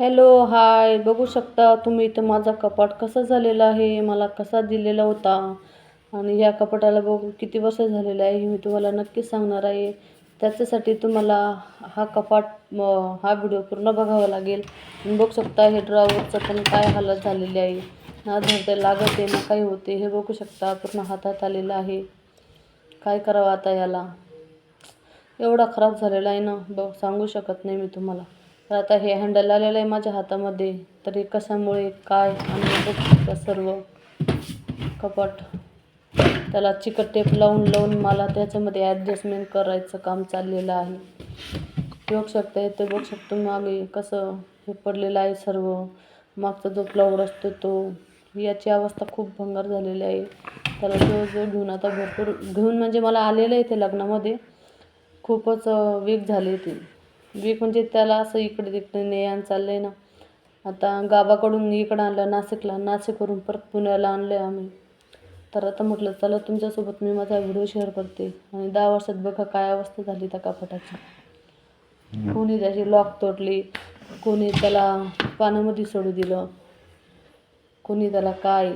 Hello hi. बघू शकता तुम्ही इथं माझा कपाट कसा झालेला आहे? मला कसा दिलेला होता? आणि ह्या कपाटाला बघू किती वर्ष झालेलं आहे हे मी तुम्हाला नक्की सांगणार आहे. त्याच्यासाठी तुम्हाला हा कपाट हा व्हिडिओ पूर्ण बघावा लागेल. बघू शकता हे ड्रॉवरचं पण काय हालत झालेली आहे. ना धरते लागत आहे ना काही होते हे बघू शकता. पूर्ण हातात आलेलं आहे. काय करावं आता याला? एवढा खराब झालेला आहे ना? बघ सांगू शकत नाही मी तुम्हाला. तर आता हे हँडल आलेलं आहे माझ्या हातामध्ये. तर हे कशामुळे काय आणि बघू सर्व. कपाट. त्याला चिकट टेप लावून लावून मला त्याच्यामध्ये ॲडजस्टमेंट करायचं काम चाललेलं आहे. बघू शकता येतं बघू शकतो मागे कसं हे पडलेलं आहे सर्व. मागचा जो क्लाउड असतो तो. याची अवस्था खूप भंगार झालेली आहे. त्याला जवळजवळ घेऊन आता भरपूर घेऊन म्हणजे मला आलेलं आहे ते लग्नामध्ये. खूपच वीक झाली ती वीक म्हणजे त्याला असं इकडे तिकडे ने आण चाललं आहे ना. आता गावाकडून इकडं आणलं नाशिकला नाशिकवरून परत पुण्याला आणलं आहे आम्ही. तर आता म्हटलं चला तुमच्यासोबत मी माझा व्हिडिओ शेअर करते. आणि दहा वर्षात बघा काय अवस्था झाली त्या कपाटाची. कोणी त्याची लॉक तोडली कोणी त्याला पाण्यामध्ये सोडू दिलं कोणी त्याला काय.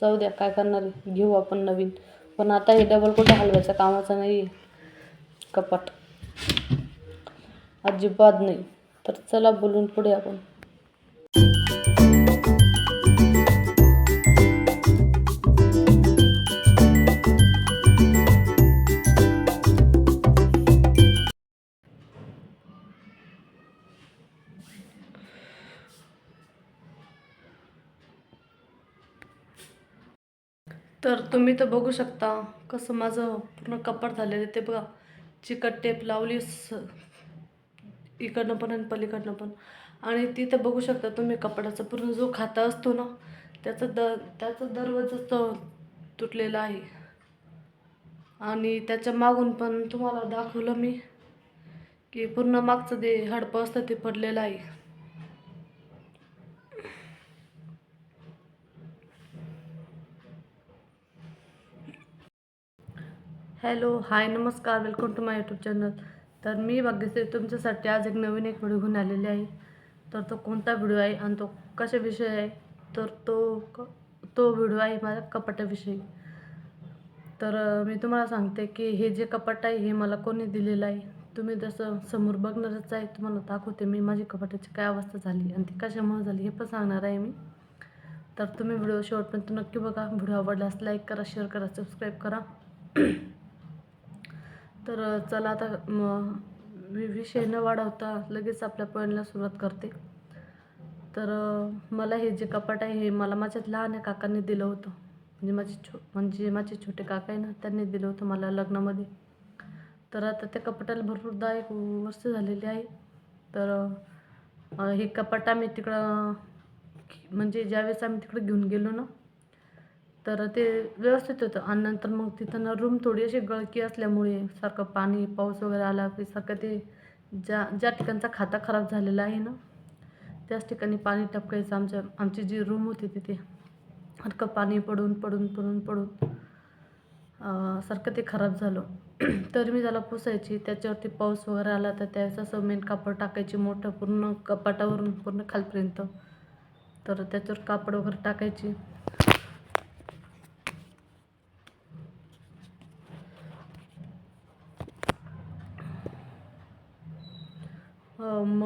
जाऊ द्या काय करणार आहे? घेऊ आपण नवीन. पण आता हे डबल कुठं हलवायचं कामाचं नाही आहे कपाट. अजिबात नाही. तर चला बोलून पुढे आपण. तर तुम्ही तर बघू शकता कसं माझं पूर्ण कपाट झालेलं ते बघा. चिकट टेप लावली स इकडनं पण आणि पलीकडनं पण. आणि तिथं बघू शकता तुम्ही कपड्याचा पूर्ण जो खाता असतो ना त्याचा द त्याचा दरवाजाच तुटलेला आहे. आणि त्याच्या मागून पण तुम्हाला दाखवलं मी की पूर्ण मागचं जे हडपं असतं ते पडलेलं आहे. हॅलो हाय नमस्कार welcome to my YouTube channel. तर मी भाग्यश्री तुमच्यासाठी आज एक नवीन एक व्हिडिओ घेऊन आलेली आहे. तर तो कोणता व्हिडिओ आहे आणि तो कशा विषय आहे? तर तो क तो व्हिडिओ आहे माझ्या कपाटाविषयी. तर मी तुम्हाला सांगते की हे जे कपाट आहे हे मला कोणी दिलेलं आहे. तुम्ही जसं समोर बघणारच आहे तुम्हाला दाखवते मी माझी कपाटाची काय अवस्था झाली आणि ती कशामुळे झाली हे पण सांगणार आहे मी. तर तुम्ही व्हिडिओ शेवटपर्यंत नक्की बघा. व्हिडिओ आवडल्यास लाईक करा शेअर करा सबस्क्राईब करा. तर चला आता म विषय न वाढवता लगेच आपल्या पॉईंटला सुरुवात करते. तर मला हे जे कपाट आहे हे मला माझ्या लहान काकांनी दिलं होतं. म्हणजे माझे छो म्हणजे माझे छोटे काका आहे ना त्यांनी दिलं होतं मला लग्नामध्ये. तर आता त्या कपाटाला भरपूरदा एक वर्ष झालेली आहे. तर हे कपाट आम्ही तिकडं म्हणजे ज्यावेळेस आम्ही तिकडं घेऊन गेलो ना तर ते व्यवस्थित होतं. आणि नंतर मग तिथं ना रूम थोडी अशी गळकी असल्यामुळे सारखं पाणी पाऊस वगैरे आला की सारखं ते ज्या ज्या ठिकाणचा खाता खराब झालेला आहे ना त्याच ठिकाणी पाणी टपकायचं आमच्या आमची जी रूम होती तिथे. सारखं पाणी पडून पडून पडून पडून सारखं ते खराब झालं. तर मी त्याला पुसायची. त्याच्यावरती पाऊस वगैरे आला तर त्याचं असं मेन कापड टाकायची मोठं पूर्ण कपाटावरून पूर्ण खालपर्यंत. तर त्याच्यावर कापड वगैरे टाकायची.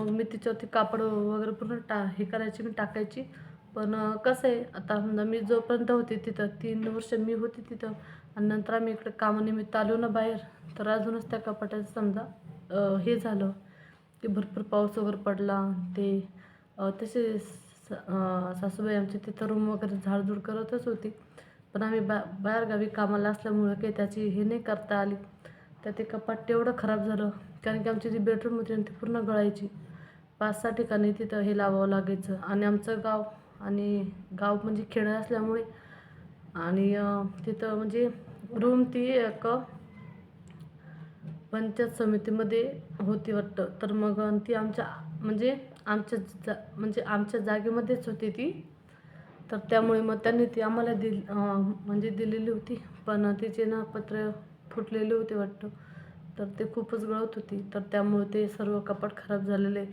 मग मी तिच्यावरती कापड वगैरे पूर्ण टा हे करायची मी टाकायची. पण कसं आहे आता समजा मी जोपर्यंत होते तिथं तीन वर्ष मी होते तिथं आणि नंतर आम्ही इकडे कामानिमित्त आलो ना बाहेर तर अजूनच त्या कपाटाचं समजा हे झालं की भरपूर पाऊस वगैरे पडला. ते तसे स- सासूबाई आमचे तिथं रूम वगैरे झाडझूड करतच होती. पण आम्ही बा बाहेरगावी कामाला असल्यामुळं काही त्याची हे नाही करता आली. तर ते कपाट तेवढं खराब झालं. कारण की आमची जी बेडरूम होती ना ती पूर्ण गळायची. पाच सहा ठिकाणी तिथं हे लावावं लागायचं. आणि आमचं गाव आणि गाव म्हणजे खेडं असल्यामुळे आणि तिथं म्हणजे रूम ती एक पंचायत समितीमध्ये होती वाटतं. तर मग ती आमच्या म्हणजे आमच्या जा म्हणजे आमच्या जागेमध्येच होती ती. तर त्यामुळे मग त्यांनी ती आम्हाला दिल म्हणजे दिलेली होती. पण तिचे ना पत्र फुटलेले होते वाटतं. तर ते खूपच गळत होती. तर त्यामुळे ते सर्व कपाट खराब झालेले.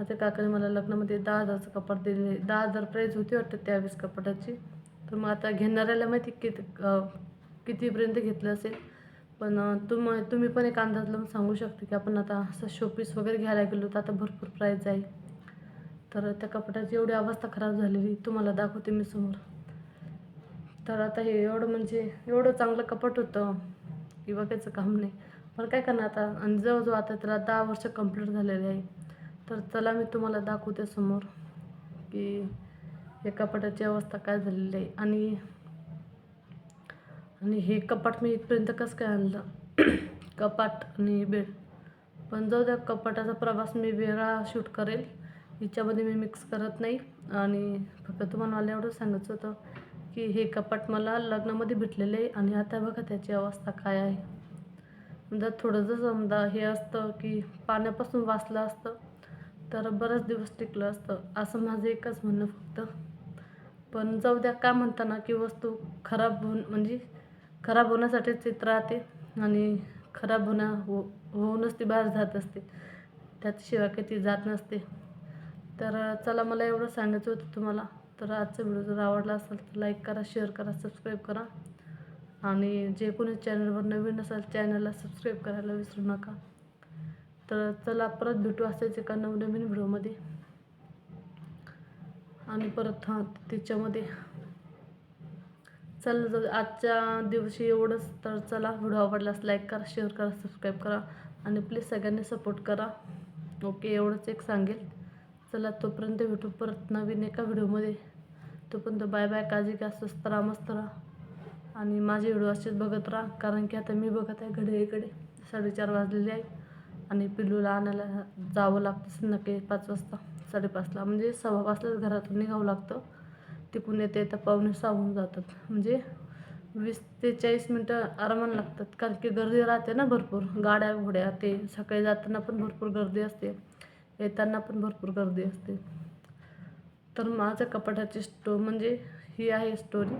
माझ्या काकाने मला लग्नामध्ये दहा हजारचं कपाट दिले. दहा हजार प्राईज होती वाटतं त्यावेळेस कपाटाची. तर मग आता घेणाऱ्याला माहिती किती कितीपर्यंत घेतलं असेल. पण तुम तुम्ही पण एक अंदाज लावून सांगू शकता की आपण आता असं शोपीस वगैरे घ्यायला गेलो तर आता भरपूर प्राईज आहे तर त्या कपाटाची एवढी अवस्था खराब झालेली तुम्हाला दाखवते मी समोर. तर आता हे एवढं म्हणजे एवढं चांगलं कपाट होतं. की बघायचं काम नाही. पण काय करणार आता? आणि जवळजवळ आता त्याला दहा वर्ष कंप्लीट झालेले आहे. तर चला मी तुम्हाला दाखवते समोर की या कपाटाची अवस्था काय झालेली आहे. आणि आणि हे कपाट मी इथपर्यंत कसं काय आणलं? कपाट आणि बेड. पण जाऊ द्या कपाटाचा प्रवास मी वेगळा शूट करेल. हिच्यामध्ये मी मिक्स करत नाही. आणि फक्त तुम्हाला मला एवढं सांगायचं होतं की हे कपाट मला लग्नामध्ये भेटलेलं आहे आणि आता बघा त्याची अवस्था काय आहे. समजा थोडंसं समजा हे असतं की पाण्यापासून वाचलं असतं. तर बरंच दिवस टिकलं असतं. असं माझं एकच म्हणणं फक्त. पण जाऊ द्या का म्हणताना की वस्तू खराब होऊन म्हणजे खराब होण्यासाठीच चित्र राहते आणि खराब होण्या हो होऊनच ती बाहेर जात असते. त्याच्याशिवाय काही ती जात नसते. तर चला मला एवढं सांगायचं होतं तुम्हाला. तर आजचा व्हिडिओ जर आवडला असेल तर लाईक करा शेअर करा सबस्क्राईब करा. आणि जे कोणी चॅनलवर नवीन असेल चॅनलला सबस्क्राईब करायला विसरू नका. तर चला परत भेटू असेच एका नवनवीन व्हिडिओमध्ये. आणि परत हां तिच्यामध्ये. चल आजच्या दिवशी एवढंच तर चला व्हिडिओ आवडल्यास लाईक करा शेअर करा सबस्क्राईब करा आणि प्लीज सगळ्यांनी सपोर्ट करा. ओके एवढंच एक सांगेल. चला तोपर्यंत भेटू परत नवीन एका व्हिडिओमध्ये. तोपर्यंत बाय बाय काळजी घ्या स्वस्त राहा मस्त राहा. आणि माझे व्हिडिओ असेच बघत राहा कारण की आता मी बघत आहे घडी साडेचार वाजलेले आहे. आणि पिल्लूला आणायला जावं लागतं संध्याकाळी पाच वाजता साडेपाचला. म्हणजे सव्वा पाचलाच घरातून निघावं लागतं. तिकडून येते तर पाहुणे सावून जातात. म्हणजे वीस ते चाळीस मिनटं आरामानं लागतात. कारण की गर्दी राहते ना भरपूर. गाड्या घोड्या ते सकाळी जाताना पण भरपूर गर्दी असते. येताना पण भरपूर गर्दी असते. तर माझ्या कपाटाची स्टो म्हणजे ही आहे स्टोरी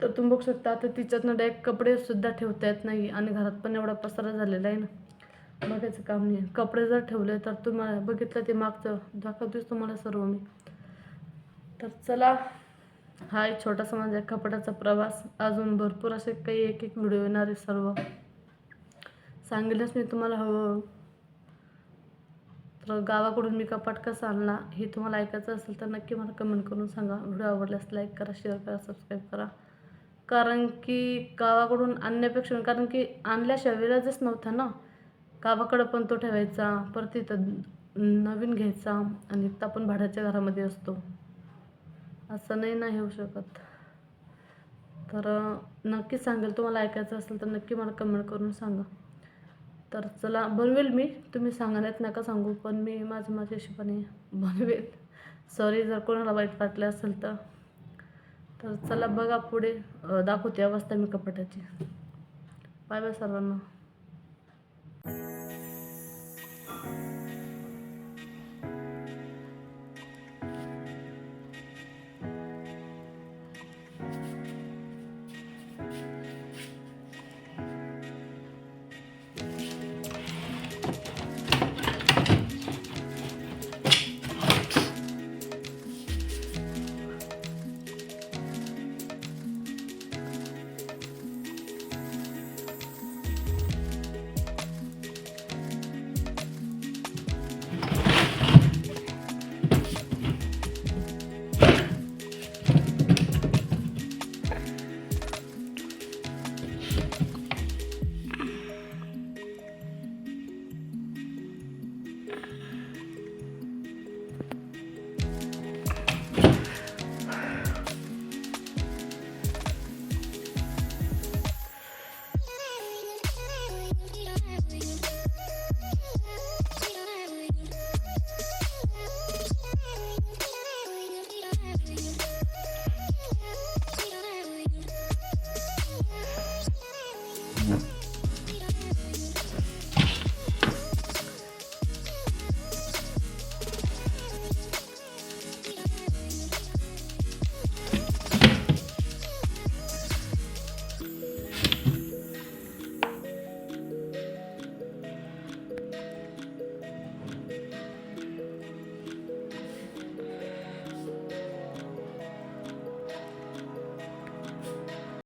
तर तुम्ही बघू शकता आता तिच्यातनं डायरेक्ट कपडे सुद्धा ठेवता येत नाही आणि घरात पण एवढा पसारा झालेला आहे ना. बघायचं काम नाही. कपडे जर ठेवले तर तुम्हाला बघितलं ते मागचं दाखवतेच तुम्हाला सर्व मी. तर चला हा एक छोटासा माझ्या कपड्याचा प्रवास. अजून भरपूर असे काही एक एक व्हिडिओ येणार आहे सर्व. सांगितलंच मी तुम्हाला हवं तर गावाकडून मी कपाट कसा आणला हे तुम्हाला ऐकायचं असेल तर नक्की मला कमेंट करून सांगा. व्हिडिओ आवडल्यास लाईक करा शेअर करा सबस्क्राईब करा. कारण की गावाकडून आणण्यापेक्षा कारण की आणल्याशिवाय विराजच नव्हता ना. गावाकडं पण तो ठेवायचा परत तिथं नवीन घ्यायचा आणि तर आपण भाड्याच्या घरामध्ये असतो. असं नाही ना होऊ शकत. तर नक्की सांगेल. तुम्हाला ऐकायचं असेल तर नक्की मला कमेंट करून सांगा. तर चला बनवेल मी. तुम्ही सांगण्यात नका सांगू पण मी माझं माझ्या हिशोबाने बनवेल. सॉरी जर कोणाला वाईट वाटलं असेल तर. तर चला बघा पुढे दाखवते अवस्था मी कपाटाची. बाय बाय सर्वांना. Bye.